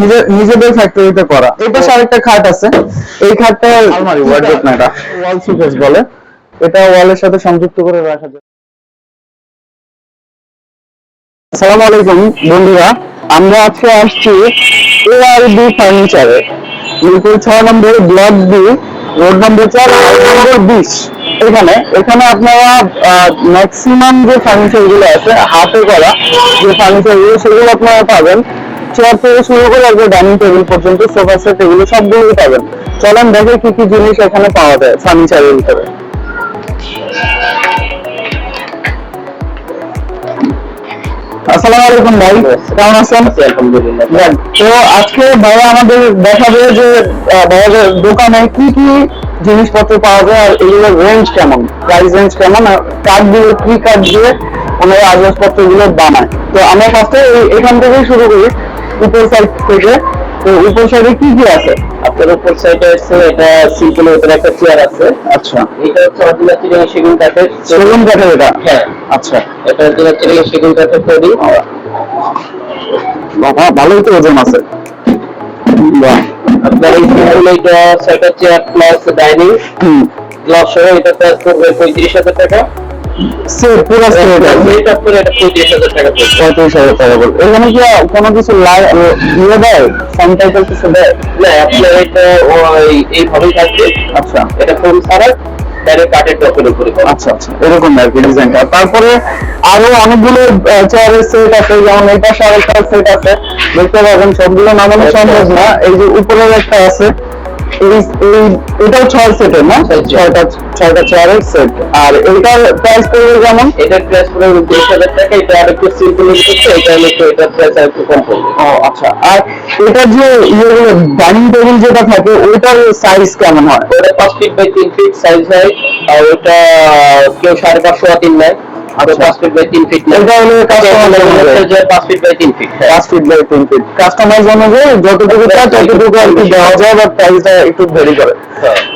নিজে নিজেদের ফ্যাক্টরিতে করা। এটা আরেকটা খাট আছে। এই খাটটা আলমারি ওয়ার্ডরোব না এটা। ওয়াল সুকেস বলে। এটা ওয়ালের সাথে সংযুক্ত করে রাখা যায়। আসসালামু আলাইকুম বন্ধুরা। আমরা আজকে আসছি এআরবি ফার্নিচারে মিরপুর ছয় নম্বর ব্লক বি রোড নম্বর চার নম্বর বিশ। এখানে এখানে আপনারা ম্যাক্সিমাম যে ফার্নিচারগুলো আছে হাতে করা যে ফার্নিচারগুলো সেগুলো আপনারা পাবেন। চেয়ার থেকে শুরু করে একবার ডাইনিং টেবিল পর্যন্ত সোফা সেট এগুলো সবগুলোই পাবেন। চলেন দেখে কি কি জিনিস এখানে পাওয়া যায় ফার্নিচারের ভিতরে। আসসালামু আলাইকুম ভাই কেমন আছেন? আলহামদুলিল্লাহ। তো আজকে ভাইয়া আমাদের দেখাবে যে আহ, ভাইয়াদের দোকানে কি কি জিনিসপত্র পাওয়া যায় আর এগুলোর রেঞ্জ কেমন প্রাইস রেঞ্জ কেমন আর কাঠ দিয়ে কি কাঠ দিয়ে ওনারা আসবাবপত্রগুলো বানায়। তো আমরা ফার্স্টে এখান থেকেই শুরু করি। উপর সাইড থেকে তো উপর সাইডে কি কি আছে? আপনার উপর সাইডে আছে এটা সিম্পল উপরে একটা চেয়ার আছে। আচ্ছা। এটা হচ্ছে অরিজিনাল চিরিং সেগুন কাঠের সেগুন কাঠের এটা? হ্যাঁ। আচ্ছা। এটা অরিজিনাল চিরিং সেগুন কাঠের তৈরি। বাবা ভালোই তো ওজন আছে। বাহ। আপনার এই সিম্পল এটা সেটা চেয়ার প্লাস ডাইনিং গ্লাস সহ এটা পড়বে পঁয়ত্রিশ হাজার টাকা। সেট পুরো সেট আছে এটা আপনার এটা পঁয়ত্রিশ হাজার টাকা পড়বে পঁয়ত্রিশ হাজার টাকা বল এখানে কি কোনো কিছু দিয়ে দেয়? স্যানিটাইজার কিছু দেয়? না আপনার এটা ওই এইভাবেই থাকবে। আচ্ছা। এটা ফোন ছাড়া ডাইরেক্ট কাঠের টপের উপরে আচ্ছা আচ্ছা। এরকম আর কি ডিজাইনটা তারপরে আরও অনেকগুলো চেয়ারের সেট আছে যেমন এটা সেট আছে। দেখতে পাবেন সবগুলো নামানো সম্ভব না। এই যে উপরের একটা আছে এটাও ছয় সেটের না? ছয়টা ছয়টা চেয়ারের সেট আর এইটার প্রাইস পড়বে যেমন? এটার প্রাইস পড়বে উনত্রিশ হাজার টাকা। এটা আর একটু সিম্পল হচ্ছে এটা হলো একটু এটার প্রাইস আর একটু কম পড়বে। ও আচ্ছা। আর এটার যে ইয়ে ডাইনিং টেবিল যেটা থাকে ওইটার সাইজ কেমন হয়? ওটা পাঁচ ফিট বাই তিন ফিট সাইজ হয় আর ওটা কেউ সাড়ে পাঁচশো বা তিন নেয়। আর। ফিট বাই তিন ফিট এটা হলো যে পাঁচ ফিট বাই তিন ফিট পাঁচ ফিট বাই তিন ফিট কাস্টমাইজ অনুযায়ী যতটুকু চায় ততটুকু আর কি দেওয়া যায় বা প্রাইসটা একটু ভেরি করে।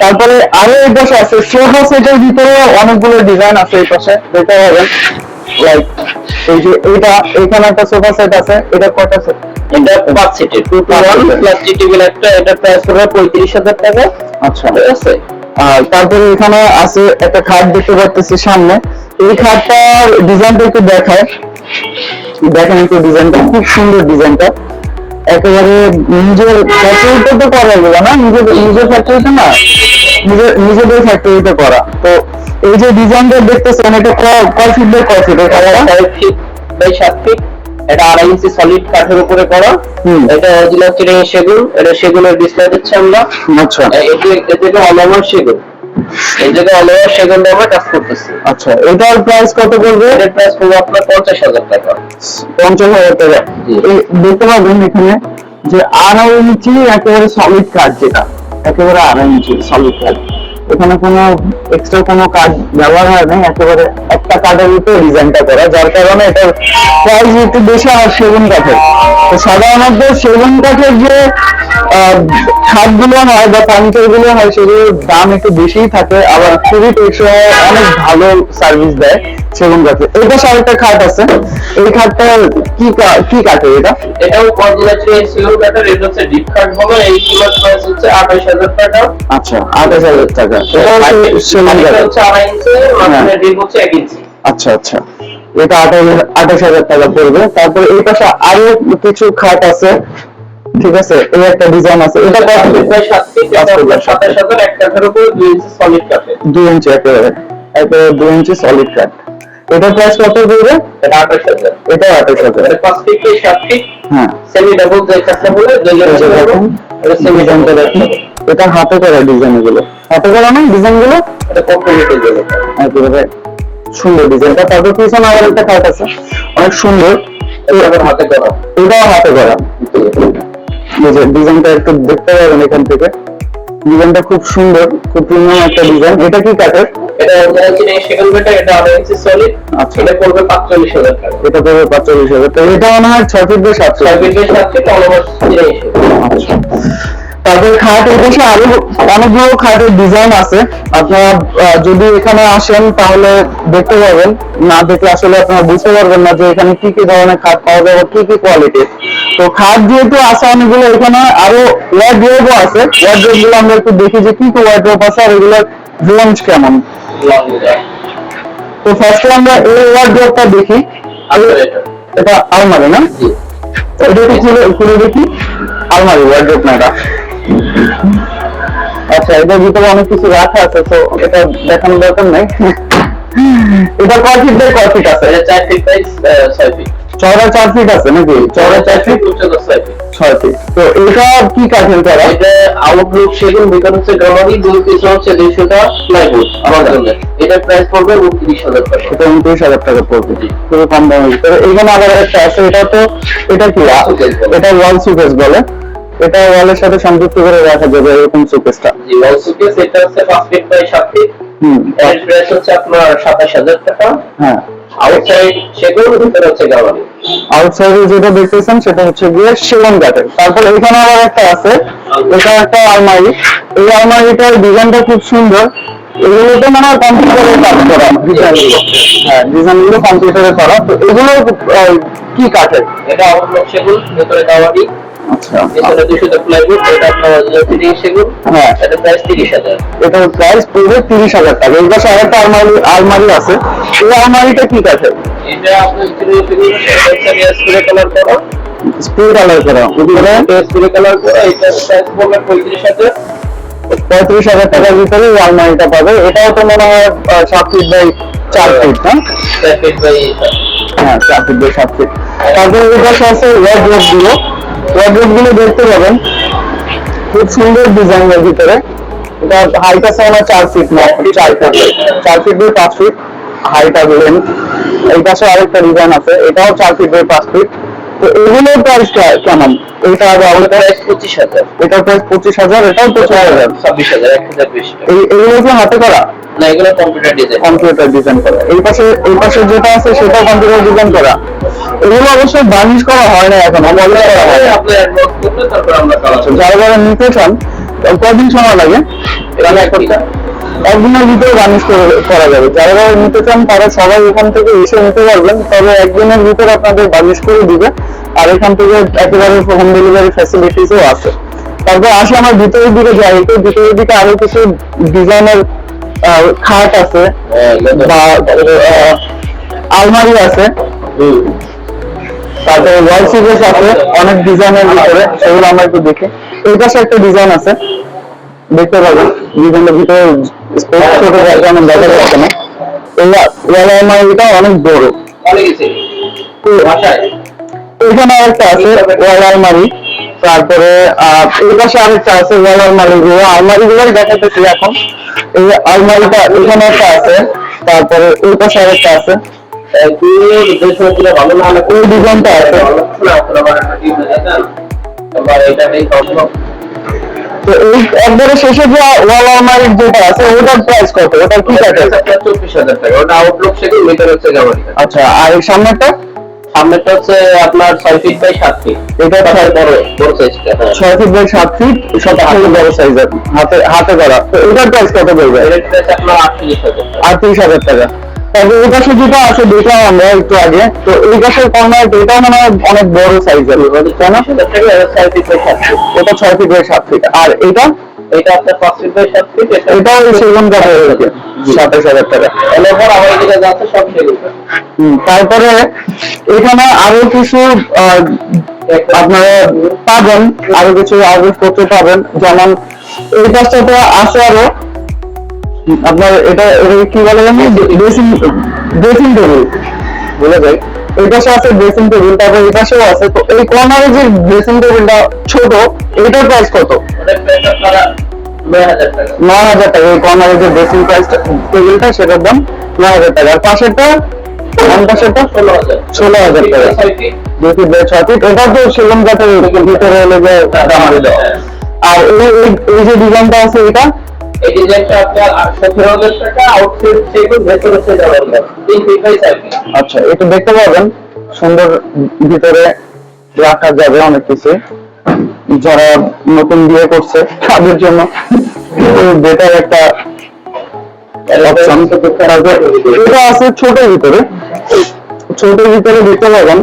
তারপরে আরও এই পাশে আছে সোফা সেটের ভিতরে অনেকগুলো ডিজাইন আছে এই পাশে। দেখতে পাবেন লাইক এই যে এইটা এখানে একটা সোফা সেট আছে এটা কয়টা সেট? এটা পাঁচ সিটের two two one plus tea table একটা এটা প্রাইস পড়বে পঁয়ত্রিশ হাজার টাকা। আচ্ছা। ঠিক আছে? আর তারপরে এখানে আছে একটা খাট দেখতে পাচ্ছি সামনে। এই খাটটার ডিজাইনটা একটু দেখায় দেখেন একটু ডিজাইনটা খুব সুন্দর ডিজাইনটা একেবারে নিজের ফ্যাক্টরিতে তো করা এগুলো না নিজের নিজের ফ্যাক্টরিতে না নিজের নিজেদের ফ্যাক্টরিতে করা। তো এই যে ডিজাইনটা দেখতেছেন এটা কয় ফিট বাই কয় ফিট এটা ফিট বাই সাত ফিট এটা আড়াই ইঞ্চি সলিড কাঠের উপরে করা। হুম। এটা অরিজিনাল চিরিং সেগুন এটা সেগুনের ডিসপ্লে দিচ্ছে আমরা। আচ্ছা। এদিকে অলওভার সেগুন। এই জায়গায় সেগুন দিয়ে আমরা কাজ করতেছি। আচ্ছা এটার প্রাইস কত পড়বে? এটার প্রাইস পড়বে আপনার পঞ্চাশ হাজার টাকা। পঞ্চাশ হাজার টাকা। দেখতে পাবেন এখানে যে আড়াই ইঞ্চি একেবারে সলিড কাজ যেটা। একেবারে আড়াই ইঞ্চি সলিড কাঠ এখানে কোনো এক্সট্রা কোনো কাঠ ব্যবহার হয় নাই একেবারে একটা কাঠের উপর ডিজাইনটা করা যার কারণে এটার প্রাইস একটু বেশি আর সেগুন কাঠের। তো সাধারণত সেগুন কাঠের যে খাটগুলো হয় বা ফার্নিচারগুলো হয় সেগুলোর দাম একটু বেশিই থাকে আবার খুবই টেকসই অনেক ভালো সার্ভিস দেয় সেগুন কাঠে। এটা আরেকটা খাট আছে। এই খাটটা কি কা- কি কাঠের এটা? এটাও চিরিং সেগুন কাঠের এটা হচ্ছে ডিপ কাঠ বলো এইগুলোর প্রাইস হচ্ছে আঠাশ হাজার টাকা। আচ্ছা আঠাশ হাজার টাকা। ইঞ্চি। আচ্ছা আচ্ছা। এটা আঠাশ হাজার টাকা পড়বে। তারপর এই পাশে আরও কিছু খাট আছে ঠিক আছে? এই একটা ডিজাইন আছে। এটা সাতাশ হাজার এক কাঠের উপরে দুই ইঞ্চি সলিড কাঠের দুই ইঞ্চি একেবারে। একেবারে দুই ইঞ্চি সলিড কাঠ এটা প্রাইস কত পড়বে? এটা আঠাশ হাজার। এটা আঠাশ হাজার। এটা ফিট হ্যাঁ। সেমি ডাবল যে বলে এটা সেমি ডাবল এটা হাতে করা ডিজাইনগুলো। হাতে করা না ডিজাইনগুলো? এটা কম্প্লিট যাবে একেবারে সুন্দর ডিজাইনটা তারপর পিছনে আবার একটা খাট আছে। অনেক সুন্দর। এটা আবার হাতে করা। এটাও হাতে করা। ডিজাইনটা একটু দেখতে পাবেন এখান থেকে। ডিজাইনটা খুব সুন্দর খুব প্রিমিয়াম একটা ডিজাইন এটা কি কাঠের? এটা অরিজিনাল চিনি এটা আড়াই ইঞ্চি সলিড আচ্ছা। এটা পড়বে টাকা। এটা পড়বে তো এটা মনে হয় ফিট বাই ফিট। বাই সাত ফিট অলওভার চিনি আচ্ছা। তারপর খাটের পাশে আরও অনেকগুলো খাটের ডিজাইন আছে। আপনারা যদি এখানে আসেন তাহলে দেখতে পাবেন না দেখলে আসলে আপনারা বুঝতে পারবেন না যে এখানে কি কি ধরনের খাট পাওয়া যাবে কি কি কোয়ালিটি তো খাট যেহেতু আছে অনেকগুলো এখানে আরও ওয়ার্ড্রোবও আছে। ওয়ার্ড্রোবগুলো আমরা একটু দেখি যে কি কি ওয়ার্ড্রোব আছে আর এগুলোর রেঞ্জ কেমন। তো ফার্স্টে আমরা এই ওয়ার্ড্রোবটা দেখি। এটা। আলমারি না। এটা একটু খুলে দেখি? আলমারি ওয়ার্ড্রোব না এটা। আচ্ছা এটার ভিতরে অনেক কিছু রাখা আছে তো এটা দেখানোর দরকার নাই। এটা কয় ফিট বাই কয় ফিট আছে? এটা চার ফিট বাই ছয় ফিট চওড়া চার ফিট আছে নাকি? চওড়া চার ফিট উচ্চতা ছয় ফিট ছয় ফিট তো এটা কি কাঠের করা? এটা আউটলুক সেগুন ভিতর হচ্ছে গামারি দুই পিস হচ্ছে প্লাইউড আমার জন্য। এটা প্রাইস পড়বে উনত্রিশ হাজার টাকা। এটা উনত্রিশ হাজার টাকা পড়বে। খুবই কম এখানে আবার একটা আছে এটা তো এটা কি? এটা ওয়াল সুকেস বলে। এটা ওয়ালের সাথে সংযুক্ত করে রাখা যাবে এরকম সুকেসটা ওয়াল সুকেস এটা হচ্ছে পাঁচ ফিট বাই সাত ফিট হুম। এর প্রাইস হচ্ছে আপনার সাতাশ হাজার টাকা। হ্যাঁ। আউটসাইড সেগুন ভিতরে হচ্ছে গামারি আউটসাইডে যেটা দেখতেছেন সেটা হচ্ছে গিয়ে সেগুন কাঠের তারপর এখানে আবার একটা আছে এটা একটা আলমারি। এই আলমারিটার ডিজাইনটা খুব সুন্দর। এগুলোতে মানে কম্পিউটারে কাজ করা ডিজাইনগুলো। হ্যাঁ ডিজাইনগুলো কম্পিউটারে করা। তো এগুলো কি কাঠের? এটা আউটলুক সেগুন ভিতরে গামারি এখানে দুশোটা প্লাইউড এটা আপনার ফিটিং সেগুন হ্যাঁ। এটা প্রাইস তিরিশ হাজার। প্রাইস পড়বে তিরিশ হাজার টাকা। এই পাশে আরেকটা আলমারি আলমারি আছে। এই আলমারিটা কি কাঠের? এটা আপনার ইন্টেরিয়র ফিটিং এটা হচ্ছে স্প্রে কালার করা। স্প্রে কালার করা উপরে স্প্রে কালার করা এটা প্রাইস পড়বে পঁয়ত্রিশ হাজার। পঁয়ত্রিশ হাজার টাকার ভিতরে আলমারিটা পাবে। এটাও তো মনে হয় সাত ফিট বাই চার ফিট না? চার ফিট বাই হ্যাঁ চার ফিট বাই সাত ফিট তারপরে পাশে আছে গুলো। ওয়ার্ড্রোবগুলো দেখতে পাবেন। খুব সুন্দর ডিজাইনের ভিতরে। এটা হাইট আছে আমার চার ফিট না, চার ফিট চার ফিট বাই পাঁচ ফিট হাইট আর এই পাশে আরেকটা ডিজাইন আছে, এটাও চার ফিট বাই পাঁচ ফিট তো এগুলোর প্রাইস কেমন? এটা আবার প্রাইস পঁচিশ হাজার। এটার প্রাইস পঁচিশ হাজার এটাও পঁচিশ হাজার। ছাব্বিশ হাজার এক হাজার বেশি এগুলো কি হাতে করা? না এগুলো কম্পিউটার ডিজাইন কম্পিউটার ডিজাইন করা। এই পাশে এই পাশে যেটা আছে সেটাও কম্পিউটার ডিজাইন করা। এগুলো অবশ্যই বার্নিশ করা হয় না এখন করা হয় আপনি অ্যাডভান্স করলে তারপর আমরা চালাচ্ছি যারা যারা নিতে চান কদিন সময় লাগে? এখানে একটা একদিনের ভিতরে বার্নিশ করা যাবে। যারা যারা নিতে চান তারা সবাই এখান থেকে এসে নিতে পারবেন। তবে একদিনের ভিতরে আপনাদের বার্নিশ করে দিবে। আর এখান থেকে একেবারে হোম ডেলিভারি ফ্যাসিলিটিসও আছে। তারপর আসে আমার ভিতরের দিকে যাই। একটু ভিতরের দিকে আরও কিছু ডিজাইনের খাট আছে বা আহ, আলমারি আছে। তারপরে ওয়াল সিরিজ আছে অনেক ডিজাইনের ভিতরে সেগুলো আমরা একটু দেখি। এই পাশে একটা ডিজাইন আছে। দেখতে পাবেন। ডিজাইনের ভিতরে দেখা যাচ্ছে না এই অনেক বড় বাসায় এখানে আরেকটা আছে ওয়াল আলমারি তারপরে এই পাশে আরেকটা আছে ওয়াল আলমারি গুলো আলমারি গুলোই দেখাতেছি এখন এই আলমারিটা এখানে একটা আছে তারপরে এই পাশে আরেকটা আছে ডিজাইনটা আছে তো এই একবারে শেষে যে ওয়াল আলমারির যেটা আছে ওটার প্রাইস কত? ওটার কি কাটে চব্বিশ হাজার টাকা। ওটা আউটলুক হচ্ছে গামারিটা আচ্ছা আর এই সামনেরটা? সামনেটা হচ্ছে আপনার ছয় ফিট বাই সাত ফিট এটা ছয় বড় বড় সাইজটা হ্যাঁ। ছয় ফিট বাই সাত ফিট সব থেকে বড় সাইজের হাতে হাতে করা তো এটার প্রাইস কত পড়বে? এর প্রাইস আপনার আটত্রিশ হাজার আটত্রিশ হাজার টাকা। তবে এই পাশে যেটা আছে দেখলাম আমরা একটু আগে তো এই পাশের কর্নার মানে অনেক বড় সাইজের কেন? এটা ছয় ফিট বাই সাত ফিট এটা ছয় ফিট বাই সাত ফিট আর এটা? এটা আপনার পাঁচ ফিট বাই সাত ফিট এটাও সেগুন কাঠের হয়েছে সাতাশ হাজার টাকা এলাকার আমার যেটা যাচ্ছে সব সেগুন তারপরে এখানে আরও কিছু আপনারা পাবেন আরও কিছু আসবাবপত্র পাবেন। যেমন এই পাশটাতে আছে আরও আপনার এটা এটা কি বলে জানি ড্রেসিং ড্রেসিং টেবিল। বলে যাই। এই পাশে আছে ড্রেসিং টেবিল, তারপর এই পাশেও আছে। তো এই কর্নারে যে ড্রেসিং টেবিলটা ছোট, এটার প্রাইস কত? নয় হাজার টাকা। এই কর্নারে যে ড্রেসিং প্রাইস টেবিলটা, সেটার দাম নয় হাজার টাকা। আর পাশেরটা ষোলো হাজার ষোলো হাজার টাকা। ভিতরে হলো আর এই যে ডিজাইনটা আছে এটা এই ডিজাইনটা আচ্ছা এটা দেখতে পাবেন। সুন্দর ভিতরে রাখা যাবে অনেক কিছু। যারা নতুন বিয়ে করছে, তাদের জন্য বেটার একটা আছে ভিতরে। ভিতরে দেখতে পাবেন।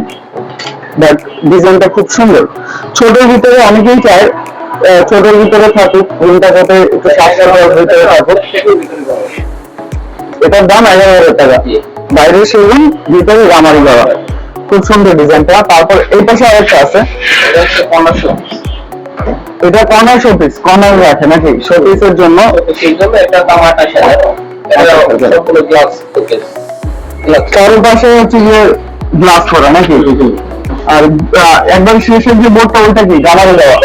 ডিজাইনটা খুব সুন্দর। ছোটের ভিতরে অনেকেই চায় ছোটের ভিতরে থাকুক রুমটা যাতে একটু সাশ্রয়ের ভিতরে থাকুক। এটার দাম এগারো হাজার টাকা। বাইরে সেগুন ভিতরে গামারি দেওয়া খুব সুন্দর ডিজাইনটা। তারপর এই পাশে আরেকটা আছে। এটা হচ্ছে পনেরোশো এটা কর্নার শোপিস কর্নার রাখে নাকি? শোপিসের জন্য। সেই জন্য এটা দাম আঠাশ হাজার। চারপাশে হচ্ছে গ্লাস করা নাকি? আর একবার শেষের যে বোর্ডটা ওইটা কি? গামারি দেওয়া?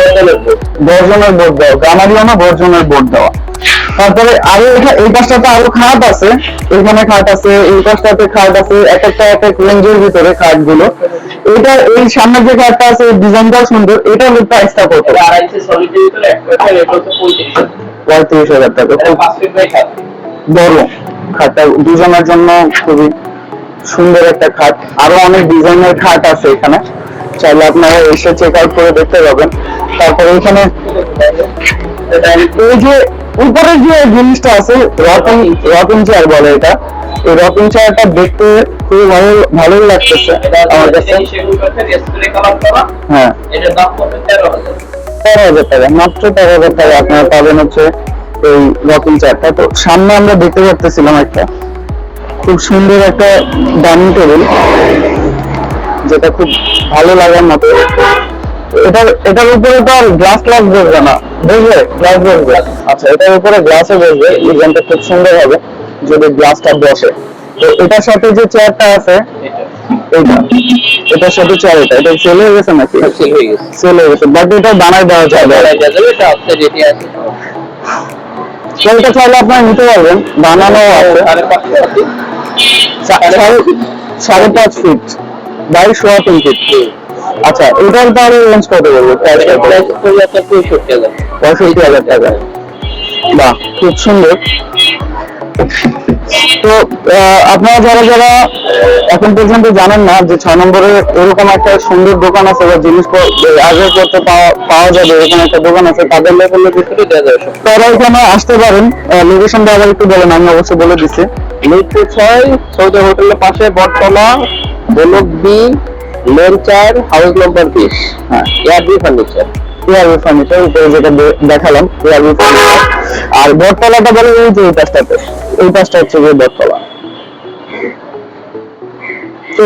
বর্জনের বোর্ড দেওয়া। গামারিও না বর্জনের বোর্ড দেওয়া। তারপরে আরও এই পাশটাতে আরও খাট আছে। এখানে খাট আছে এই পাশটাতে খাট আছে এক একটা এক এক রেঞ্জের ভিতরে খাটগুলো এটা এই সামনের যে খাটটা আছে ডিজাইনটাও সুন্দর। এটা হলো প্রাইসটা কত? পঁয়ত্রিশ হাজার টাকা। বড়। খাটটা দুজনের জন্য খুবই সুন্দর একটা খাট। আরও অনেক ডিজাইনের খাট আছে এখানে। চাইলে আপনারা এসে চেক আউট করে দেখতে পাবেন। তারপরে এখানে, এই যে উপরে যে জিনিসটা আছে, রকিং রকিং চেয়ার বলে এটা। এই চেয়ারটা দেখতে খুবই ভালো, ভালোই লাগতেছে আমার কাছে। হ্যাঁ। তেরো হাজার টাকা, মাত্র তেরো হাজার টাকা আপনারা পাবেন হচ্ছে এই রকিং চেয়ারটা তো সামনে আমরা দেখতে পারতেছিলাম একটা। খুব সুন্দর একটা ডাইনিং টেবিল যেটা খুব ভালো লাগার মতো। এটার এটার উপরে তো আর গ্লাস গ্লাস বসবে না। বুঝবে গ্লাস বসবে। আচ্ছা এটার উপরে গ্লাসে বসবে। ডিজাইনটা খুব সুন্দর হবে যদি গ্লাসটা বসে। তো এটার সাথে যে চেয়ারটা আছে এটা এইটা এটার সাথে চেয়ার এটা এটা সেল হয়ে গেছে নাকি? সেল হয়ে গেছে। সেল হয়ে গেছে বাট এটা বানায় দেওয়া যাবে। এটা আপনার রেডি আছে। এটা চাইলে আপনারা নিতে পারবেন। বানানো সাড়ে পাঁচ ফিট বাই সোয়া তিন ফিট আচ্ছা এটার তাহলে রেঞ্জ কত বলব? পঁয়ষট্টি হাজার টাকা। বাহ, খুব সুন্দর। তো আপনারা যারা যারা এখন পর্যন্ত জানেন না যে ছয় নম্বরে এরকম একটা সুন্দর দোকান আছে বা জিনিস আগে করতে পাওয়া যাবে এরকম একটা দোকান আছে তাদের লেভেলে ভিতরে দেওয়া তারা এখানে আসতে পারেন। লোকেশনটা আবার একটু বলেন আমি অবশ্যই বলে দিচ্ছি। মিরপুর ছয় সৌদি হোটেলের পাশে বটতলা ব্লক বি লেন চার হাউস নম্বর বিশ। হ্যাঁ। এয়ারবি ফার্নিচার। এয়ারবি ফার্নিচার উপরে যেটা দেখালাম এয়ারবি ফার্নিচার। আর বটতলাটা বলে এই যে এই পাশটাতে। এই পাশটা হচ্ছে গিয়ে বটতলা তো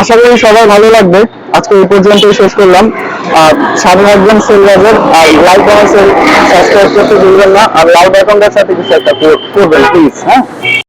আশা করি সবাই ভালো লাগবে। আজকে এই পর্যন্তই শেষ করলাম। আর সাড়ে একজন সেল লাগবে আর লাইক কমেন্ট সাবস্ক্রাইব করতে ভুলবেন না। আর লাল বাটনটার সাথে কিছু একটা করবেন প্লিজ হ্যাঁ?